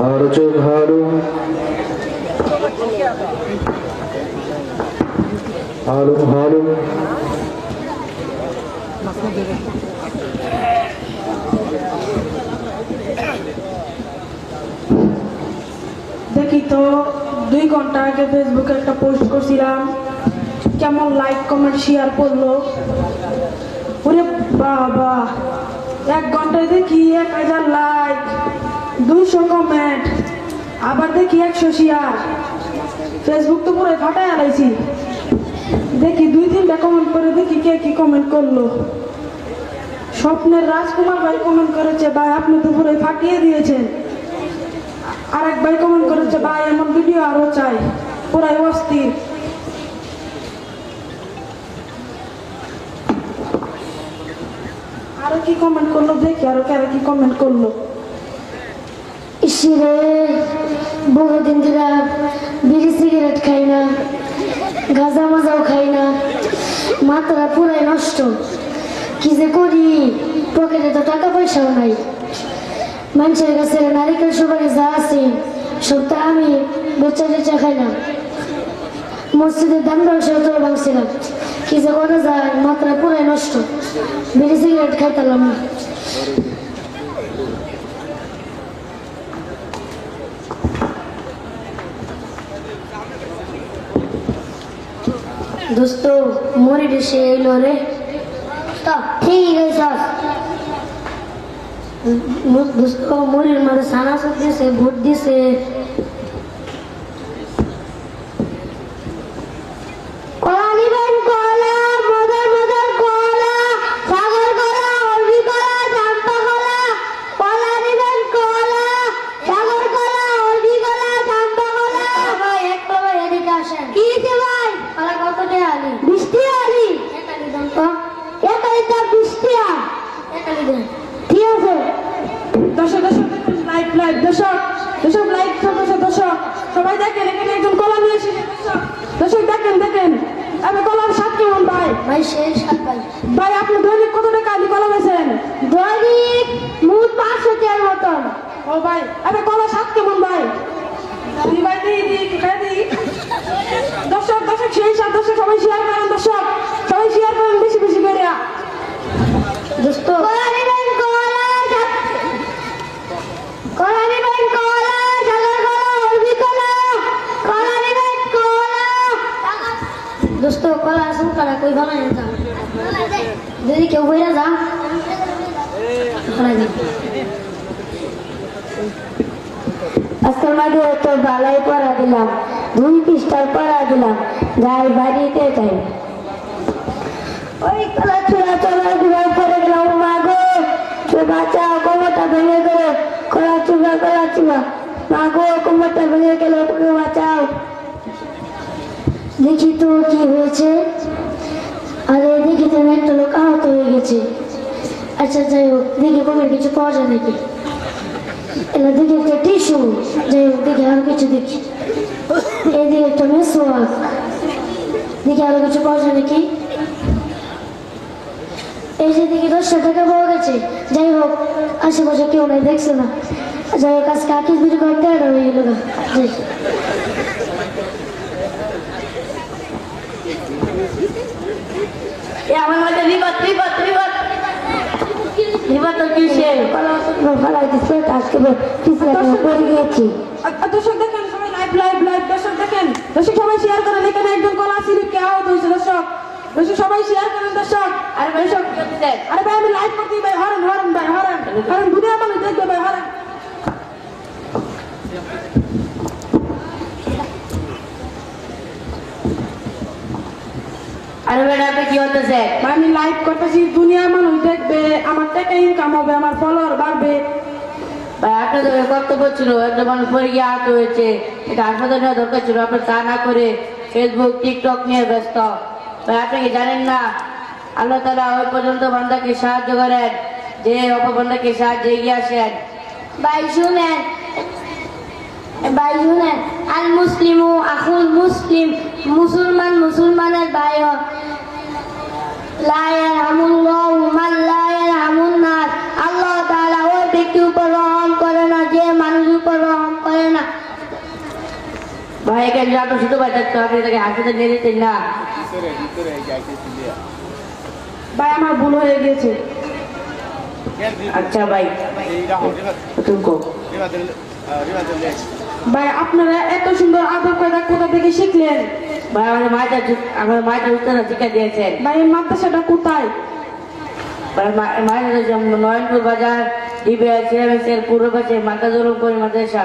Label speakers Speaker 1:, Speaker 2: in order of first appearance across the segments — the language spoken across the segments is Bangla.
Speaker 1: হারু চোখ হারু হালুম হালুম
Speaker 2: দেখি তো, দুই ঘণ্টা আগে ফেসবুকে একটা পোস্ট করছিলাম। কেমন লাইক কমেন্ট শেয়ার করল। ওরে বাবা, এক ঘন্টায় দেখি এক হাজার লাইক দুইশো কমেন্ট আবার দেখি একশো শেয়ার ফেসবুক তো পুরো ফাটাই আলাইছি দেখি দুই তিনটা কমেন্ট করে দেখি কে কি কমেন্ট করল। স্বপ্নের রাজকুমার ভাই কমেন্ট করেছে, ভাই, আপনি তো পুরো ফাটিয়ে দিয়েছেন। আরেক ভাই কমেন্ট করেছে, ভাই, এমন ভিডিও আরও চাই। পুরাই অস্থির। আরও কি কমেন্ট করল? দেখি আরও কারা কি কমেন্ট করল।
Speaker 3: ইসিরে বহুদিন ধরে বিড়ি সিগারেট খাই না, গাঁজা মাজাও খাই না, মাথাটা পুরাই নষ্ট। কি যে করি? পকেটে তো টাকা পয়সাও নাই। মানুষের কাছে নারিকেল সুপারি যা আছে সবটা আমি বেচা টেচা খাই না। মসজিদের দাম ব্যবসা তো ভাবছিলাম কি যে করা যায় মাত্রা পুরাই নষ্ট। বিড়ি সিগারেট খাইতাম না দোস্ত, মরে দেশে এলো রে। ঠিক আছে দোস্ত, মরির মাঝে সানা সাথ দিছে ভোট দিছে কলা নিবেন কলা মদর মদর কলা সাগর কলা অরবি কলা চাম্পা কলা কলা নিবেন কলা সাগর কলা অরবি কলা চাম্পা কলা ভাই এক কলা এদিকে আসেন কি হইছে ভাই কলা কত টাকা আলি বৃষ্টি আলি একালি দাম তো একালি দাম বৃষ্টি আ একালি দেন ঠিক আছে
Speaker 2: দর্শক দর্শক লাইভ লাইভ দর্শক দর্শক লাইভ দর্শক দর্শক সবাই দেখেন এখানে একজন কলা নিয়ে এসেছে দর্শক দর্শক দেখেন দেখেন আমি কলার স্বাদ কেমন ভাই
Speaker 3: ভাই শেষ সাত ভাই
Speaker 2: ভাই আপনি দৈনিক কত টাকা আলি কলা বেছেন
Speaker 3: দৈনিক মোট পাঁচশো টাকার মতন
Speaker 2: ও ভাই আরে কলা স্বাদ কেমন ভাই দি ভাই দি দি খাই দি দর্শক দর্শক, সবাই শেয়ার করেন দর্শক। সবাই শেয়ার করেন, বেশি বেশি করে।
Speaker 3: দোস্ত। দোস্ত, কলা আসুন, কলা যদি কেউ বইরা যা। আজকের মাঝে তো ভালোই পড়া দিলাম। দুই পৃষ্ঠার পড়া দিলাম যাই বাড়িতে যাই। ওই কলা চূড়া চলা ঘুরে পড়ে গেলাম মা গো চো বাঁচাও কোমরটা ভেঙে গেল, কলা চূড়া কলা চূড়া মা গো, কোমরটা ভেঙে গেল ওকে বাঁচাও। দেখি তো কি হয়েছে। আরে, দেখি তো একটা লোক আহত হয়ে গেছে। আচ্ছা যাই হোক, দেখি কোনো কিছু পাওয়া যায় নাকি। এলা দেখি একটা টিস্যু। যাই হোক, দেখি আরও কিছু দেখি। এদিকে একটা মেসোয়াক দেখি আরও কিছু পাওয়া যায় নাকি এই যে দিকে দশটা টাকা পাওয়া গেছে যাই হোক আশেপাশে কেউ নাই দেখছে না যাই হোক আজকে আকিস বিক্রি করতে আর হয়ে গেল
Speaker 4: এ আমার মধ্যে বিপদ বিপদ বিপদ বিপদ তো কিসে
Speaker 3: ফালাই দিচ্ছে আজকে পিছনে পড়ে গিয়েছি
Speaker 2: দর্শক সবাই লাইভ লাইভ লাইভ দর্শক দেখেন দর্শক সবাই শেয়ার করেন। এখানে একজন কলা সিরিপ কে আহত হয়েছে দর্শক। দর্শক সবাই শেয়ার করেন দর্শক।
Speaker 4: আরে ভাই সব
Speaker 2: আরে ভাই আমি লাইভ করতে ভাই। হরেন হরেন ভাই হরেন। হরেন দুনিয়া মানুষ দেখবে ভাই হরেন।
Speaker 4: আরে বেটা কি হতেছে?
Speaker 2: আমি লাইভ করতেছি দুনিয়া মানুষ দেখবে আমার টাকা ইনকাম হবে আমার ফলোয়ার বাড়বে।
Speaker 4: কর্তব্য ছিল একটা মানুষ গিয়ে আহত হয়েছে। এটা নেওয়া দরকার ছিল, আপনি তা না করে ফেসবুক টিকটক নিয়ে ব্যস্ত। জানেন না, আল্লাহ তালা ওই পর্যন্ত সাহায্য করেন, যে এগিয়ে আসেন।
Speaker 3: ভাই, শুনেন। ভাই, শুনেন। আল মুসলিমু আখুল মুসলিম, মুসলমান মুসলমানের ভাই হয় লা ইয়ারহামুল্লাহু মান লা ইয়ারহামুন নাস আল্লাহ তাআলা ওই ব্যক্তির উপর রহম করে না যে মানুষের উপর রহম
Speaker 4: ভাই এখানে ভাই থাকতো আপনি তাকে হাসপাতালে নিয়ে যেতেন না।
Speaker 2: ভাই আমার ভুল হয়ে গেছে
Speaker 4: আচ্ছা ভাই।
Speaker 2: ভাই আপনারা এত সুন্দর আদব কায়দা কোথা থেকে শিখলেন?
Speaker 4: ভাই আমাদের মায়ের আমাদের মায়ের উত্তর শিক্ষা দিয়েছেন।
Speaker 2: ভাই মাদ্রাসাটা কোথায়?
Speaker 4: মায়ের নয়নপুর বাজার ডিবিআর সিরামিক্সের পূর্ব পাশে করি মাদ্রাসা।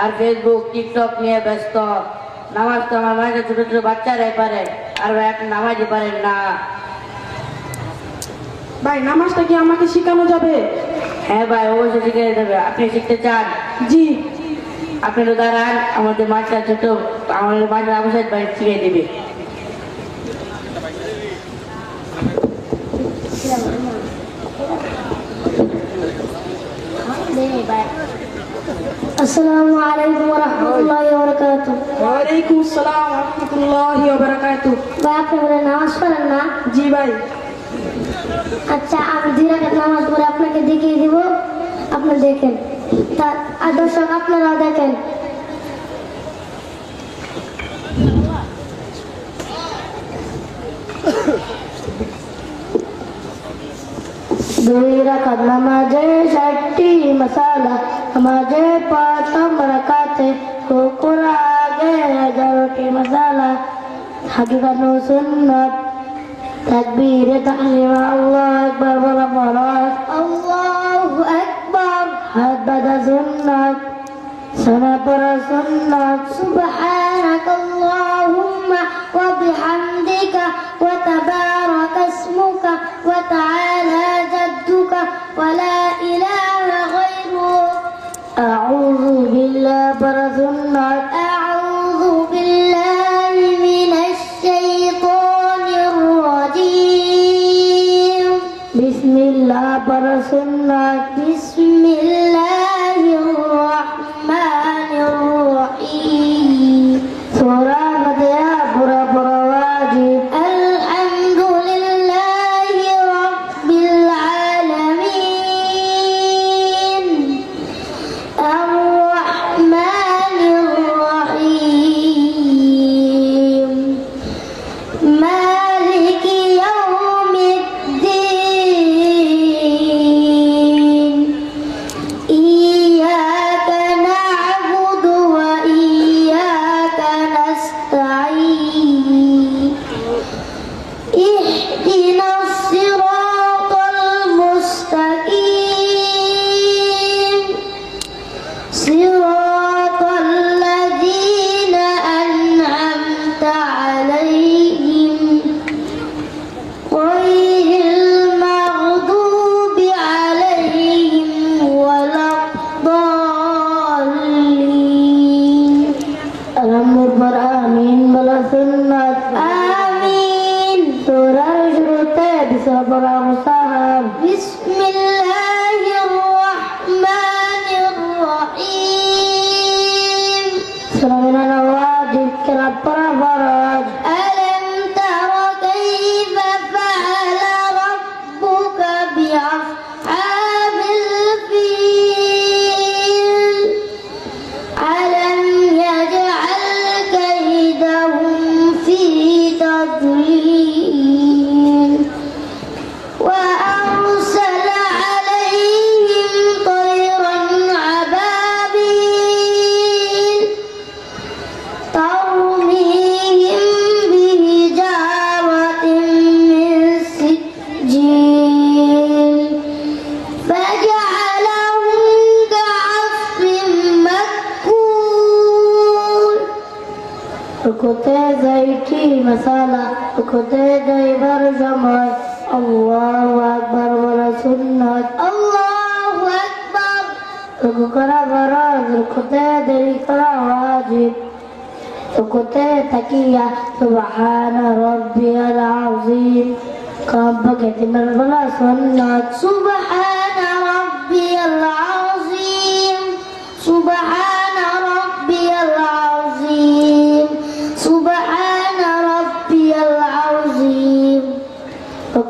Speaker 4: আর ফেসবুক টিকটক নিয়ে ব্যস্ত। নামাজ তো আমার মাঝে ছোটো ছোটো বাচ্চারাই পারে আর ভাই আপনি নামাজই পারেন না।
Speaker 2: ভাই নামাজটা কি আমাকে শেখানো যাবে?
Speaker 4: হ্যাঁ ভাই অবশ্যই শিখে যাবে আপনি শিখতে চান?
Speaker 2: জি।
Speaker 4: আপনি তো দাঁড়ান আমাদের মাছটা ছোট আমাদের মাছের আবশ্যক ভাই শিখে দেবে।
Speaker 5: আসসালামু আলাইকুম ওয়া রাহমাতুল্লাহি ওয়া বারাকাতুহু
Speaker 2: ওয়ালাইকুম আসসালাম রহমতুল্লাহি ওয়া বারাকাতুহু
Speaker 5: ভাই আপনি বলে নামাজ পড়েন না?
Speaker 2: জি ভাই।
Speaker 5: আচ্ছা আমি দুই রাকাত নামাজ পড়ে আপনাকে দেখিয়ে দিব। আপনি দেখেন। তা আর দর্শক আপনারাও দেখেন। ದುವಿರಕದ ನಮಾಜೆ ಶಟ್ಟಿ ಮಸಾಲ ನಮಾಜೆ ಪಾತಂ ರಕಾತೆ ಹುಕುರ ಆಗೆ ಗರೋಟಿ ಮಸಾಲ ಹಕೀಕತ್ ಸುನ್ನತ್ تكبير تحريم الله أكبر ورمضان الله أكبر حدد سنة سنة پر سنة سبحانك اللهم وبحمدك وتبارك اسمك وتعالى ولا إله غيرك أعوذ بالله برسنة أعوذ بالله من الشيطان الرجيم. بسم الله برسنة بسم الله الرحمن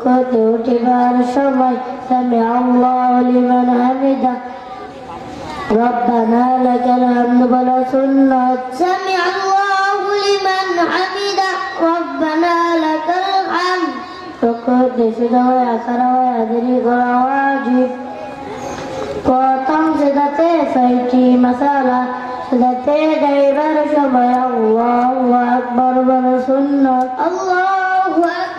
Speaker 5: রুকুতে উঠিবার সময় সামি আল্লাহু লিমান হামিদা ربنا لك الحمد بلا سنة سمع الله لمن حمده ربنا لك الحمد ركوت شدوى كروى أدري واجب প্রথম সেদাতে ছয়টি মশালা সেদাতে গাইবার সময় আল্লাহু আকবার বল সুন্নত আল্লাহু আকবার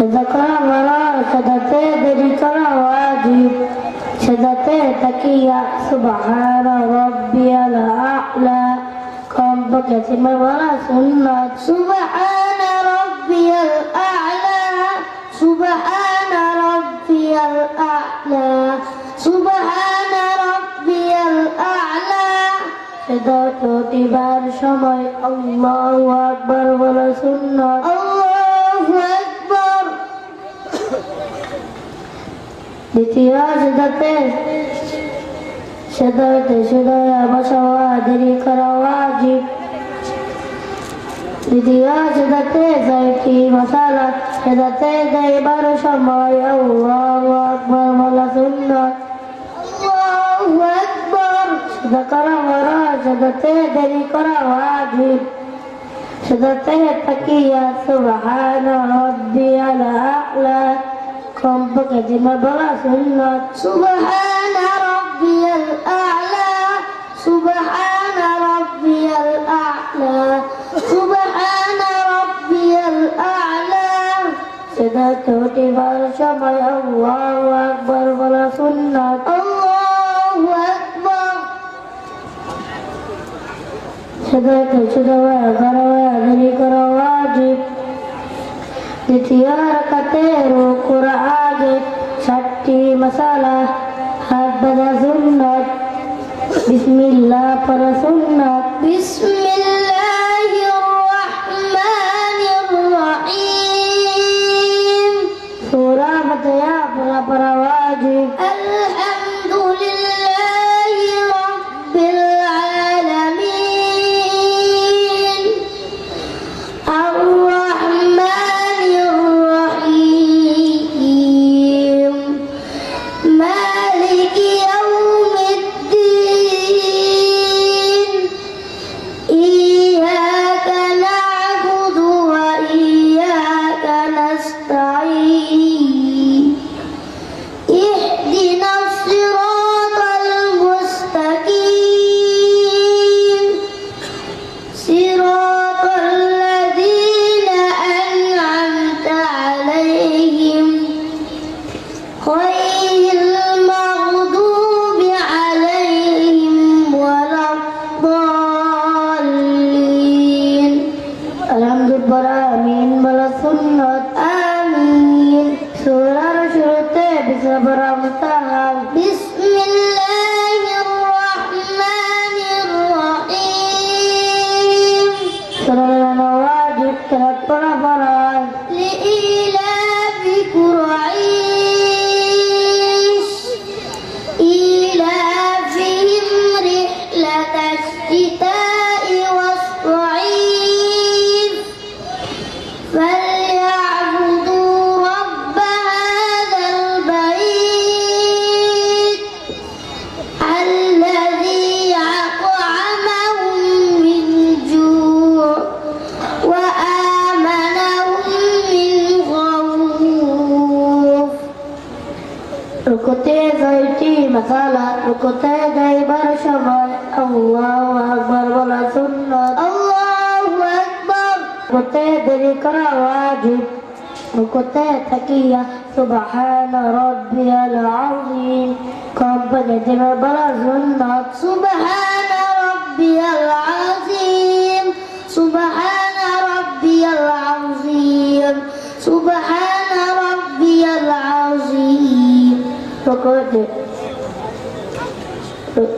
Speaker 5: صدقنا منار صدقه دريكنا وادي صدقه تكيا سبحان ربي الأعلى كم بكت مرة سنة سبحان ربي الأعلى سبحان ربي الأعلى سبحان ربي الأعلى صدقت تبار شمي الله أكبر ولا سنة لطراز دبر شدرت شدر بشوادر كرواجب لطراز دبر زيتي مسالة. شدرت ديبر شماي الله أكبر ملا سنة. الله أكبر. شدر ورا شدرت دري كرواجب شدرت تكية سبحان ربي الأعلى ربك جببرس النار سبحان ربي الأعلى. سبحان ربي الأعلى. سبحان ربي الأعلى. إذا كتب الشمع الله أكبر بلا سنة. الله أكبر. صدق صدق وأكبر وأدري كر واجب দ্বিতীয় রাকাতে রুকুর আগে ষাটটি মশালা হাত বাঁধা সুন্নত বিসমিল্লাহ পড়া সুন্নত বিসমিল্লাহির Bye. ربنا برزنا سبحان ربي العظيم. سبحان ربي العظيم. سبحان ربي العظيم. وقد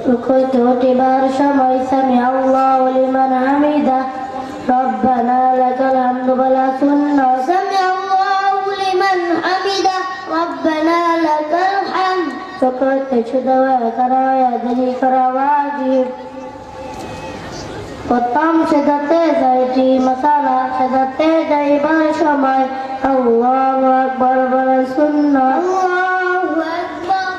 Speaker 5: وقد وتبار شمعي سمع الله لمن حمده. ربنا لك الحمد. بلا سنة وسمع الله لمن حمده. ربنا لك الحمد فقلت شدوا كرايا دلي كرواجب প্রথম সেদাতে যাইটি মশালা সেদাতে যাইবার সময় আল্লাহু আকবার বলা সুন্নাত আল্লাহু আকবার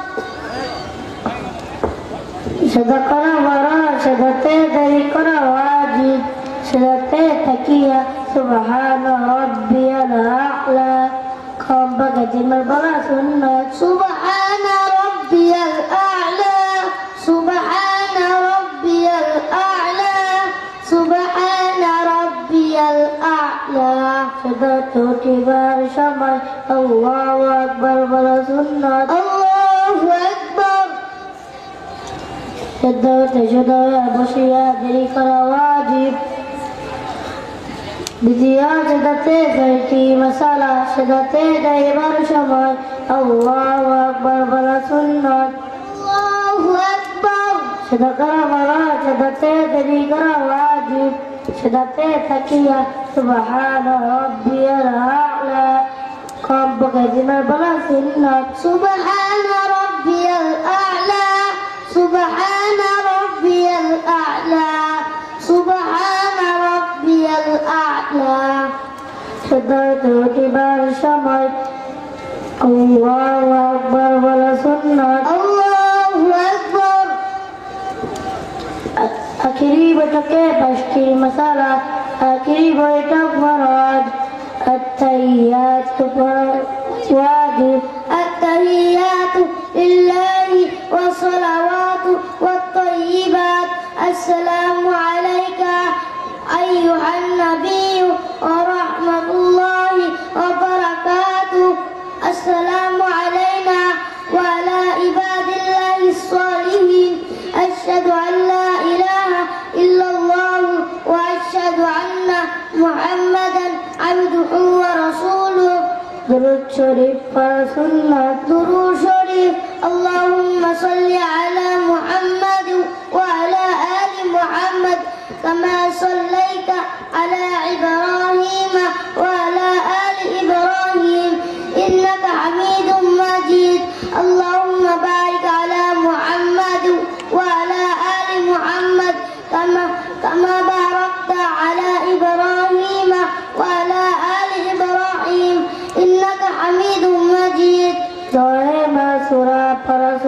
Speaker 5: সেদা করা বড় সেদাতে দেরি করা ওয়াজিব সেদাতে তাকিয়া সুবহান রাব্বিয়াল আ'লা কম বাগাদিমার বলা সুন্নাত সুবহান সেদাতে উঠিবার সময় আল্লাহু আকবার বলা সুন্নাত আল্লাহু আকবার সেদ্ধতে সদয়া বসিয়া দেরি করা ওয়াজিব দ্বিতীয় সেদাতে যাইটি মশালা সেদাতে যাইবার সময় আল্লাহু আকবার বলা সুন্নাত আল্লাহু আকবার সেদা করা বলা সেদাতে দেরি করা ওয়াজিব সেদাতে থাকিয়া سبحان ربي الأعلى. ربك جمع بلاس سبحان ربي الأعلى. سبحان ربي الأعلى. سبحان ربي الأعلى. شدرت كبار الشمس الله أكبر ولا سنة. الله أكبر. أكريبتك بشكي مسالك أكري بيتك مراد التحيات واجب التحيات لله والصلوات والطيبات. السلام عليك أيها النبي. درود شريف سنة درود شريف. اللهم صل على محمد وعلى آل محمد كما صليت على إبراهيم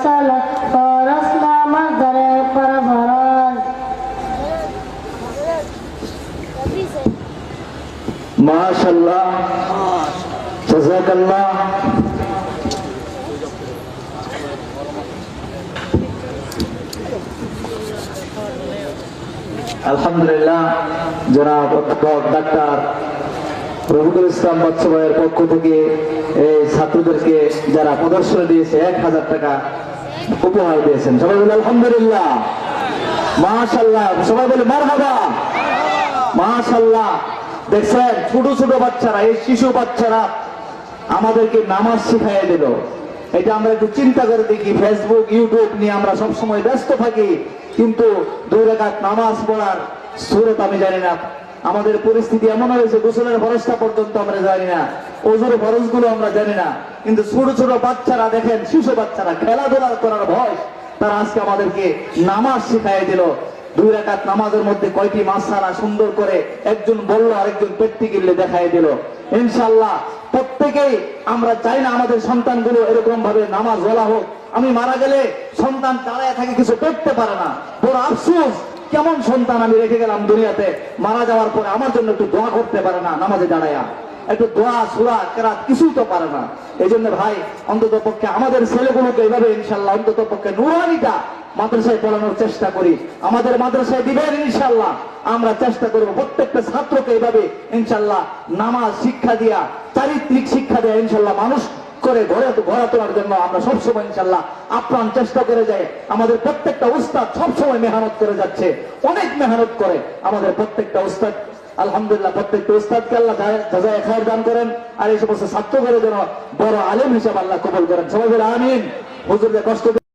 Speaker 5: شهدنا ما مسألة ورثنا مصدر فرفراز
Speaker 1: মাশাল্লাহ জাযাকাল্লাহ আলহামদুলিল্লাহ জনাব অধ্যাপক ডাক্তার রবিকুল ইসলাম বাচ্চু ভাইয়ের পক্ষ থেকে এই ছাত্রদেরকে যারা প্রদর্শনী দিয়েছে এক হাজার টাকা উপহার দিয়েছেন। সবাই বলে, আলহামদুলিল্লাহ। মাশাল্লাহ সবাই বলে, মারহাবা। মাশাল্লাহ দেখছেন, ছোট ছোট বাচ্চারা, এই শিশু বাচ্চারা আমাদেরকে নামাজ শিখাইয়া দিল। এটা আমরা একটু চিন্তা করে দেখি ফেসবুক ইউটিউব নিয়ে আমরা সব সময় ব্যস্ত থাকি, কিন্তু দুই রেখাত নামাজ পড়ার সুরত আমি জানি না। আমাদের পরিস্থিতি এমন হয়েছে গোসলের ফরজটা পর্যন্ত আমরা জানি না, ওজুর ফরজগুলো আমরা জানি না। কিন্তু ছোট ছোট বাচ্চারা দেখেন, শিশু বাচ্চারা খেলাধুলা করার ভয় তারা আজকে আমাদেরকে নামাজ শিখাই দিল। দুই রাকাত নামাজের মধ্যে কয়টি মাসালা সুন্দর করে একজন বলল, আরেকজন পেটটি গিললে দেখাই দিল। ইনশাল্লাহ প্রত্যেকেই আমরা চাই না আমাদের সন্তানগুলো এরকম ভাবে নামাজ বলা হোক। আমি মারা গেলে সন্তান দাঁড়ায় থাকে, কিছু করতে পারে না। বড় আফসোস কেমন সন্তান আমি রেখে গেলাম দুনিয়াতে, মারা যাওয়ার পরে আমার জন্য একটু দোয়া করতে পারে না, নামাজে দাঁড়ায়া। একটু দোয়া, সুরা, কেরাত কিছুই তো পারে না। এই জন্য ভাই, অন্তত পক্ষে আমাদের ছেলেগুলোকে এইভাবে ইনশাল্লাহ অন্তত পক্ষে নুরানিটা মাদ্রাসায় পড়ানোর চেষ্টা করি। আমাদের মাদ্রাসায় দিবেন ইনশাল্লাহ আমরা চেষ্টা করব প্রত্যেকটা ছাত্রকে এইভাবে ইনশাল্লাহ নামাজ শিক্ষা দিয়া, চারিত্রিক শিক্ষা দেয়া ইনশাল্লাহ মানুষ করে ঘরে ঘোরা তোলার জন্য আমরা সবসময় ইনশাল্লাহ আপ্রাণ চেষ্টা করে যাই। আমাদের প্রত্যেকটা উস্তাদ সবসময় মেহনত করে যাচ্ছে। অনেক মেহনত করে আমাদের প্রত্যেকটা উস্তাদ। আলহামদুলিল্লাহ, প্রত্যেকটা উস্তাদকে আল্লাহ খায়ের দান করেন। আর এই সমস্ত ছাত্রদের যেন বড় আলেম হিসাবে আল্লাহ কবল করেন। সবাই বলে আমিন। হুজুরদের কষ্ট